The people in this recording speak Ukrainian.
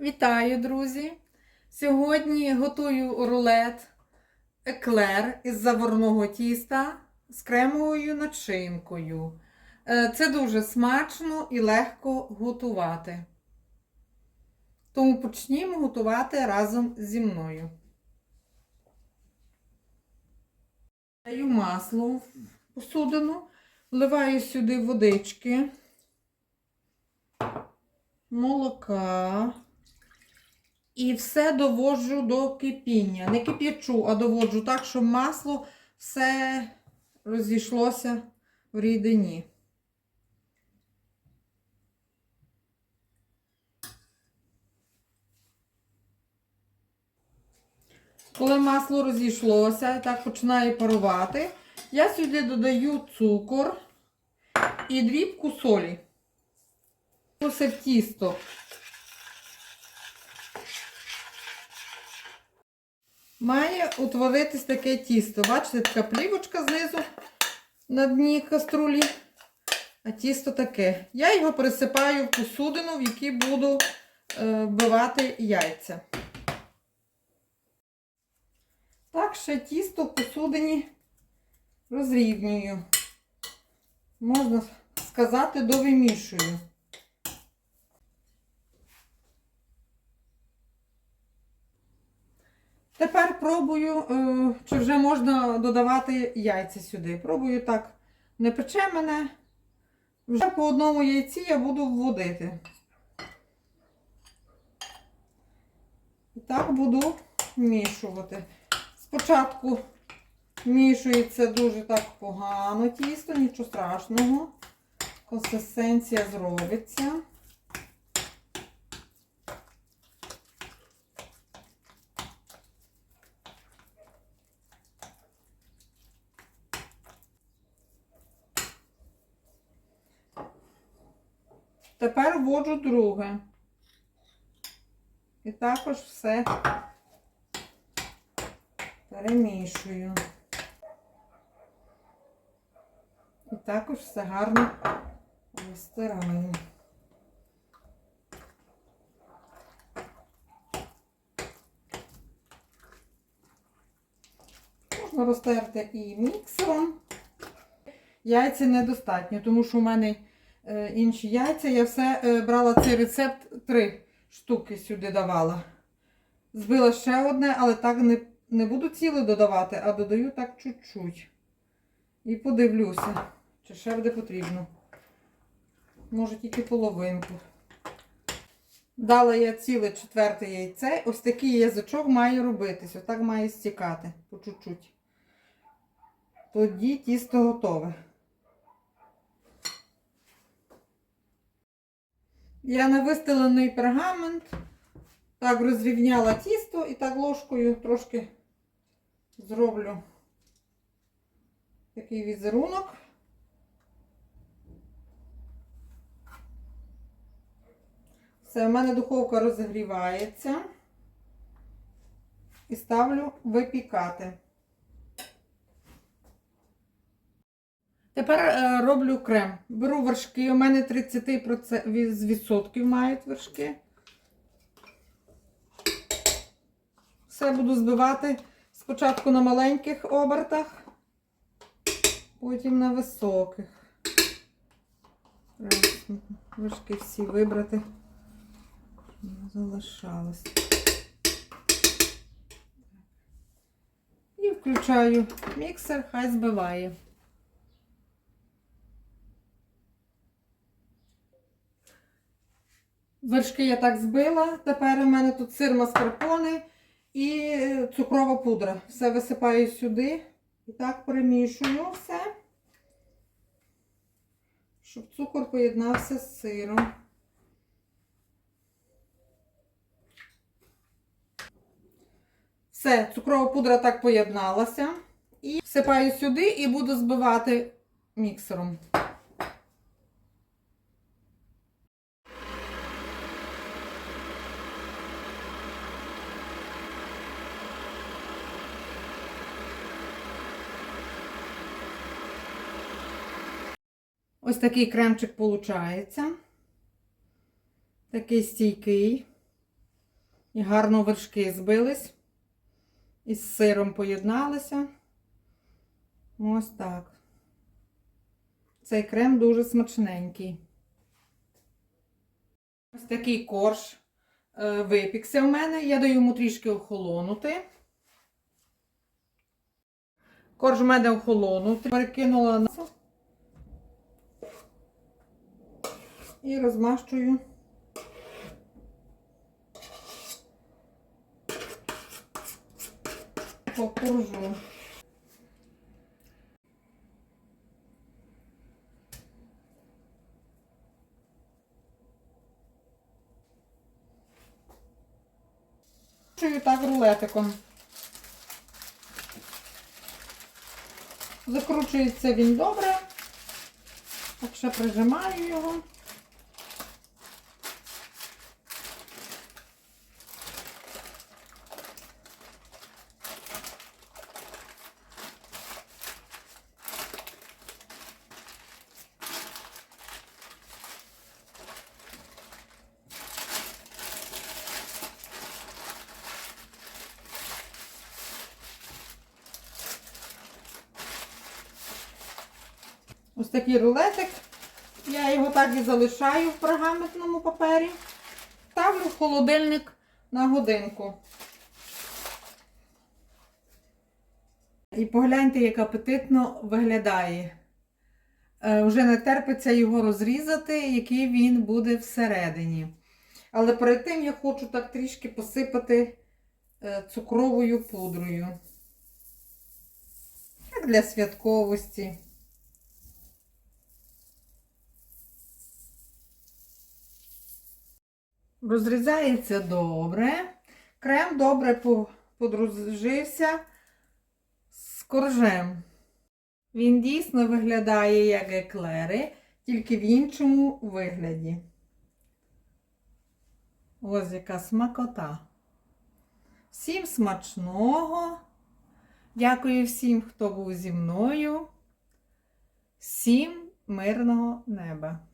Вітаю, друзі! Сьогодні готую рулет еклер із заварного тіста з кремовою начинкою. Е, Це дуже смачно і легко готувати. Тому почнімо готувати разом зі мною. Даю масло в посудину, вливаю сюди водички, молока. І все доводжу до кипіння. Не кип'ячу, а доводжу так, щоб масло все розійшлося в рідині. Коли масло розійшлося і так починає парувати, я сюди додаю цукор і дрібку солі. Це в тісто. Має утворитись таке тісто. Бачите, така плівочка знизу на дні каструлі, а тісто таке. Я його пересипаю в посудину, в якій буду е, вбивати яйця. Так, ще тісто в посудині розрівнюю. Можна сказати, довимішую. Тепер пробую, е, чи вже можна додавати яйця сюди. Пробую так, не пече мене. Вже по одному яйці я буду вводити. І так буду вмішувати. Спочатку вмішується дуже так погано тісто, нічого страшного. Консистенція зробиться. Тепер вводжу друге. І також все перемішую. І також все гарно розтираю. Можна розтерти і міксером. Яйця недостатньо, тому що у мене інші яйця. Я все е, брала цей рецепт, три штуки сюди давала. Збила ще одне, але так не, не буду ціле додавати, а додаю так чуть-чуть. І подивлюся, чи ще буде потрібно. Може тільки половинку. Дала я ціле четверте яйце. Ось такий язичок має робитись. Отак має стікати по чуть-чуть. Тоді тісто готове. Я на вистелений пергамент так розрівняла тісто і так ложкою трошки зроблю такий візерунок. Все, в мене духовка розігрівається і ставлю випікати. Тепер е, роблю крем. Беру вершки, у мене 30% відсотків мають вершки. Все буду збивати спочатку на маленьких обертах, потім на високих. Треба вершки всі вибрати. Залишалось. І включаю міксер, хай збиває. Вершки я так збила. Тепер у мене тут сир маскарпоне і цукрова пудра. Все висипаю сюди і так перемішую все, щоб цукор поєднався з сиром. Все, цукрова пудра так поєдналася. І всипаю сюди і буду збивати міксером. Ось такий кремчик виходить. Такий стійкий. І гарно вершки збились. І з сиром поєдналися. Ось так. Цей крем дуже смачненький. Ось такий корж е, випікся в мене. Я даю йому трішки охолонути. Корж в мене охолонув. Перекинула на і розмащую. По коржу. Чую так рулетиком. Закручується він добре. Так ще прижимаю його. Ось такий рулетик. Я його так і залишаю в пергаментному папері. Ставлю в холодильник на годинку. І погляньте, як апетитно виглядає. Е, Вже не терпиться його розрізати, який він буде всередині. Але перед тим я хочу так трішки посипати е, цукровою пудрою. Так для святковості. Розрізається добре. Крем добре подружився з коржем. Він дійсно виглядає як еклери, тільки в іншому вигляді. Ось яка смакота. Всім смачного. Дякую всім, хто був зі мною. Всім мирного неба.